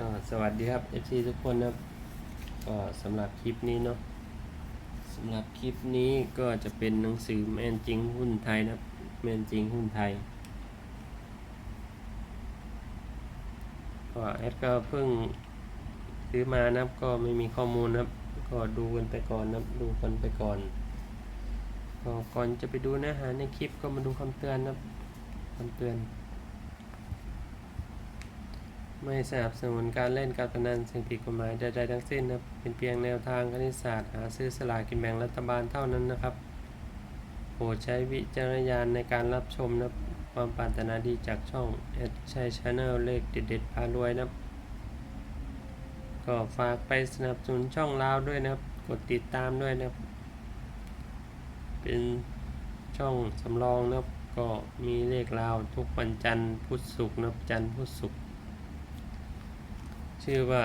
ก็สวัสดีครับ FC ทุกคนนะครับก็สำหรับคลิปนี้เนาะสำหรับคลิปนี้ก็จะเป็นหนังสือแมนจริงหุ้นไทยนะครับแมนจริงหุ้นไทยก็แอดก็เพิ่งซื้อมานะครับก็ไม่มีข้อมูลนะครับ ก็ดูกันไปก่อนนะครับดูกันไปก่อนก็ก่อนจะไปดูเนื้อหาในคลิปก็มาดูคำเตือนนะครับคำเตือน ไม่สนับสนุนการเล่นการพนันสิ่งผิดกฎหมายใดๆทั้งสิ้นนะเป็นเพียงแนวทางคณิตศาสตร์ หาซื้อสลากกินแบ่งรัฐบาลเท่านั้นนะครับโปรดใช้วิจารณญาณในการรับชมนะความปรารถนาดีจากช่องแอดชัยชาแนลเลขเด็ดๆพารวยนะก็ฝากไปสนับสนุนช่องเราด้วยนะครับ กดติดตามด้วยนะครับ เป็นช่องสำรองนะครับ ก็มีเลขราวทุกวันจันทร์พุธศุกร์นะครับจันทร์พุธศุกร์ ชื่อว่า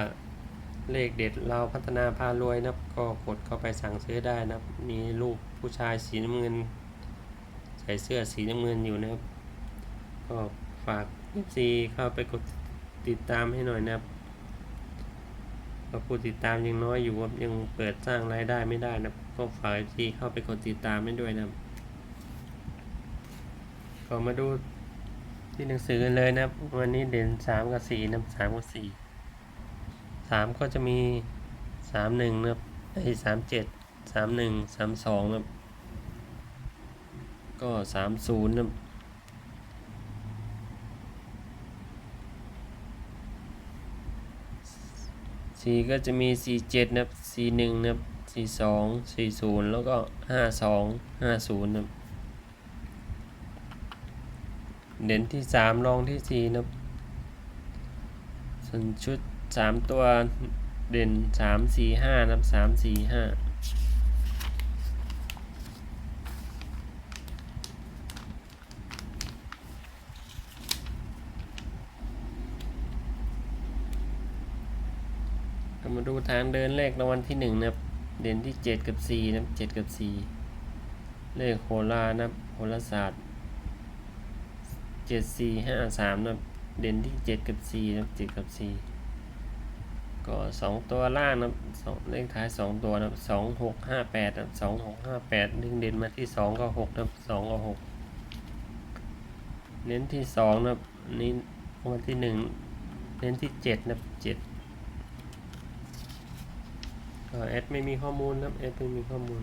เลขเด็ดเราพัฒนาพารวยนะครับ ก็กดเข้าไปสั่งซื้อได้นะครับ มีรูปผู้ชายสีน้ำเงิน ใส่เสื้อสีน้ำเงินอยู่นะครับ ก็ฝาก FC เข้าไปกดติดตามให้หน่อยนะครับก็ผู้ติดตามยังน้อยอยู่ครับยังเปิดสร้างรายได้ไม่ได้นะครับก็ฝาก FC เข้าไปกดติดตามให้ด้วยนะครับก็มาดูที่หนังสือกันเลยนะครับวันนี้เด่นสามกับสี่นะสามกับสี่ สามก็จะมีสามหนึ่งนะครับไอ้สามเจ็ดสามหนึ่งสามสองนะครับก็สามศูนย์นะครับสี่ก็จะมีสี่เจ็ดนะครับสี่หนึ่งนะครับสี่สองสี่ศูนย์แล้วก็ห้าสองห้าศูนย์นะครับเด่นที่สามรองที่สี่นะครับส่วนชุด สามตัวเด่นสามสี่ห้านับสามสี่ห้ามาดูทางเดินเลขรางวัลที่หนึ่งนะครับ เด่นที่เจ็ดกับสี่นับเจ็ดกับสี่เลขโหรานะโหราศาสตร์เจ็ดสี่ห้าสามนะเด่นที่เจ็ดกับสี่นับเจ็ดกับสี่ ก็สองตัวล่างนะสองเลขท้ายสองตัวนะสองหกห้าแปดนะสองหกห้าแปดดึงเด่นมาที่สองก็หกนะสองก็หกเน้นที่สองนะอันนี้วันที่หนึ่งเน้นที่เจ็ดนะเจ็ดก็แอดไม่มีข้อมูลนะครับแอดไม่มีข้อมูล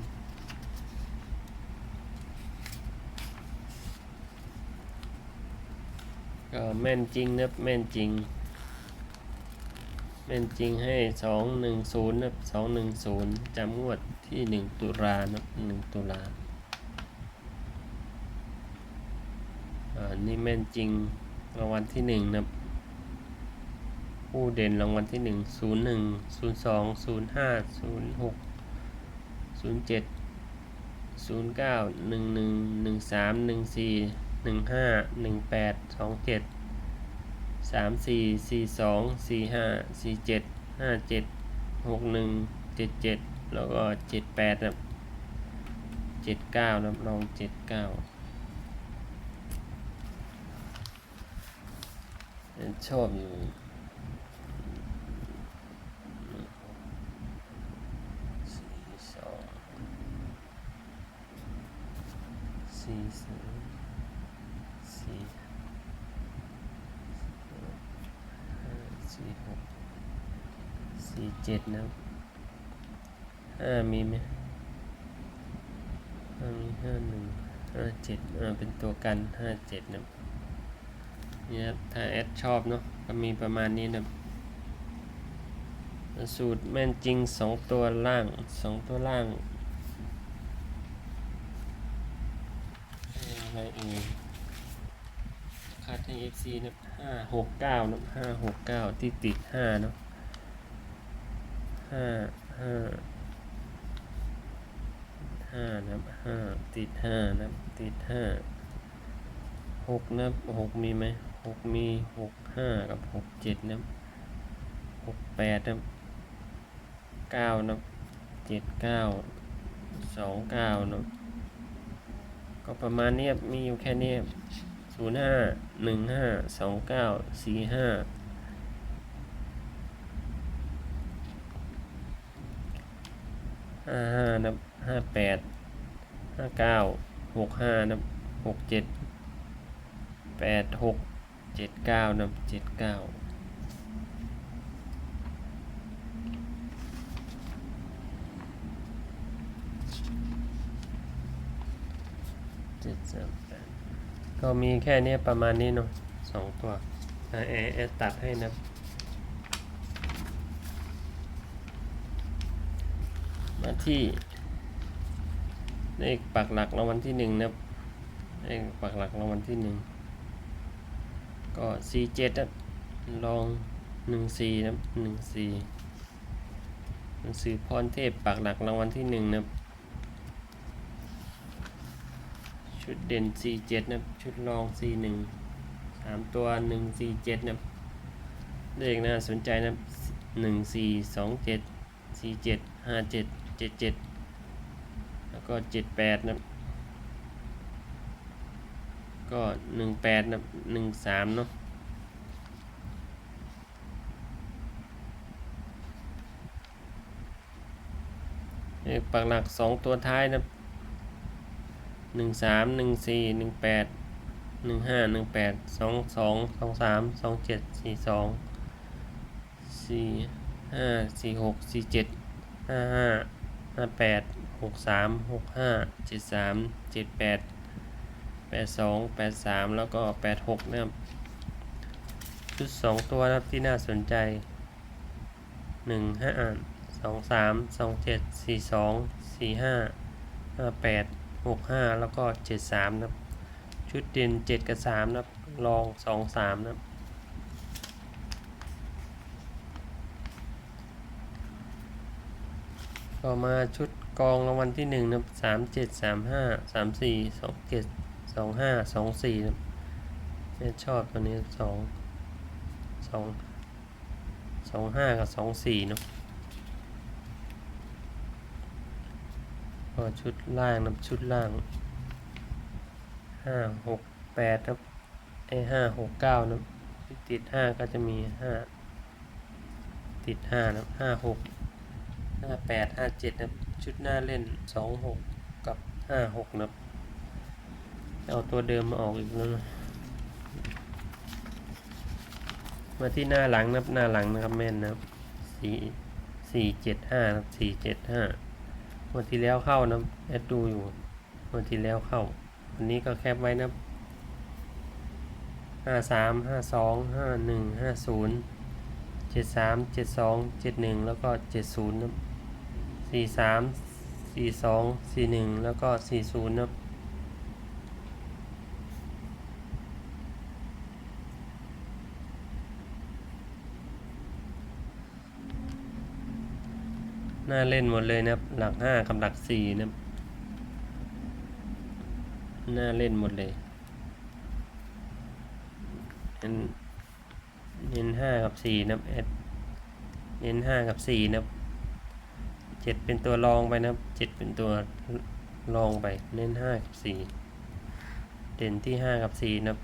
ก็แม่นจริงนะแม่นจริง แม่นจริงให้สองหนึ่งศูนย์นะสองหนึ่งศูนย์จำงวดที่หนึ่งตุลานับหนึ่งตุลาอ่านี่แม่นจริงรางวัลที่หนึ่งนะผู้เด่นรางวัลที่หนึ่งศูนย์หนึ่งศูนย์สองศูนย์ห้าศูนย์หกศูนย์เจ็ดศูนย์เก้าหนึ่งหนึ่งหนึ่งสามหนึ่งสี่หนึ่งห้าหนึ่งแปดสองเจ็ด สามสี่สี่สองสี่ห้าสี่เจ็ดห้าเจ็ดหกหนึ่งเจ็ดเจ็ดแล้วก็เจ็ดแปดนะเจ็ดเก้านะลองเจ็ดเก้าชอบอยู่สี่สองสี่สองสี่ห้า สี่หกสี่เจ็ดนะห้ามีไหมห้ามีห้าหนึ่งห้าเจ็ดอ่าเป็นตัวกันห้าเจ็ดนะเนี่ยครับถ้าแอดชอบเนาะก็มีประมาณนี้นะสูตรแม่นจริงสองตัวล่างสองตัวล่างอะไรเอ่ยคัดให้ FC นะ ห้าหกเก้านะห้าหกเก้าที่ติดห้าเนาะห้าห้าห้านับห้าติดห้านับติดห้าหกนับหกมีไหมหกมีหกห้ากับหกเจ็ดนับหกแปดนับเก้านับเจ็ดเก้าสองเก้านับก็ประมาณนี้มีอยู่แค่นี้ ศูนย์ห้าหนึ่งห้าสองเก้าสี่ห้าห้าห้านะห้าแปดห้าเก้าหกห้านะหกเจ็ดแปดหกเจ็ดเก้านะเจ็ดเก้าเจ็ดสาม ก็มีแค่เนี้ยประมาณนี้เนาะสองตัวเอเอเอสตัดให้นะมาที่เลขปักหลักรางวัลที่หนึ่งนะครับเลขปักหลักรางวัลที่หนึ่งก็สี่เจ็ดนะลองหนึ่งสี่นะหนึ่งสี่หนังสือพรเทพปักหลักรางวัลที่หนึ่งนะครับ ชุดเด่น C7 นะชุดรอง C1 สามตัว 1 C7 นะเลขน่าสนใจนะ1 4 2 7 C7 5 7 7 7 แล้วก็ 7 8 นะก็ 1 8 นะ 1 3 เนาะปักหลัก 2 ตัวท้ายนะ หนึ่งสามหนึ่งสี่หนึ่งแปดหนึ่งห้าหนึ่งแปดสองสองสองสามสองเจ็ดสี่สองสี่ห้าสี่หกสี่เจ็ดห้าห้าห้าแปดหกสามหกห้าเจ็ดสามเจ็ดแปดแปดสองแปดสามแล้วก็แปดหกนะครับชุดสองตัวนะครับที่น่าสนใจหนึ่งห้าสองสามสองเจ็ดสี่สองสี่ห้าห้าแปด หกห้าแล้วก็เจ็ดสามนะครับ ชุดเด่นเจ็ดกับสามนะครับรองสองสามนะครับต่อมาชุดกองรางวัลที่หนึ่งนะสามเจ็ดสามห้าสามสี่สองเจ็ดสองห้าสองสี่นะแม่ชอบตัวนี้สองสองสองห้ากับสองสี่เนาะ ก็ชุดล่างนะชุดล่างห้าหกแปดนะไอห้าหกเก้านะติดห้าก็จะมีห้าติดห้านะห้าหกห้าแปดห้าเจ็ดนับชุดหน้าเล่นสองหกกับห้าหกนับเอาตัวเดิมมาออกอีกแล้วนะมาที่หน้าหลังนับหน้าหลังนะครับแม่นนะสี่สี่เจ็ดห้านะสี่เจ็ดห้า วันที่แล้วเข้านะแอดดูอยู่วันที่แล้วเข้า วันนี้ก็แคปไว้นะครับห้าสามห้าสองห้าหนึ่งห้าศูนย์เจ็ดสามเจ็ดสองเจ็ดหนึ่งแล้วก็เจ็ดศูนย์ครับสี่สามสี่สองสี่หนึ่งแล้วก็สี่ศูนย์ครั น่าเล่นหมดเลยนะครับ หลักห้ากับหลักสี่นะครับ น่าเล่นหมดเลยเน้นเน้นห้ากับสี่นะครับแอดเน้นห้ากับสี่นะครับเจ็ดเป็นตัวรองไปนะครับเจ็ดเป็นตัวรองไป เน้นห้ากับสี่เด่นที่ห้ากับสี่นะครับ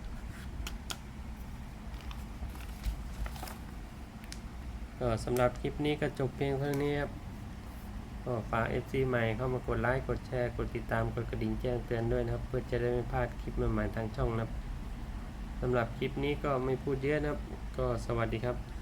ก็สำหรับคลิปนี้ก็จบเพียงเท่านี้ครับ ก็ฝาก FC ใหม่เข้ามากดไลค์กดแชร์กดติดตามกดกระดิ่งแจ้งเตือนด้วยนะครับ เพื่อจะได้ไม่พลาดคลิปใหม่ๆทางช่องนะครับสำหรับคลิปนี้ก็ไม่พูดเยอะนะครับ ก็สวัสดีครับ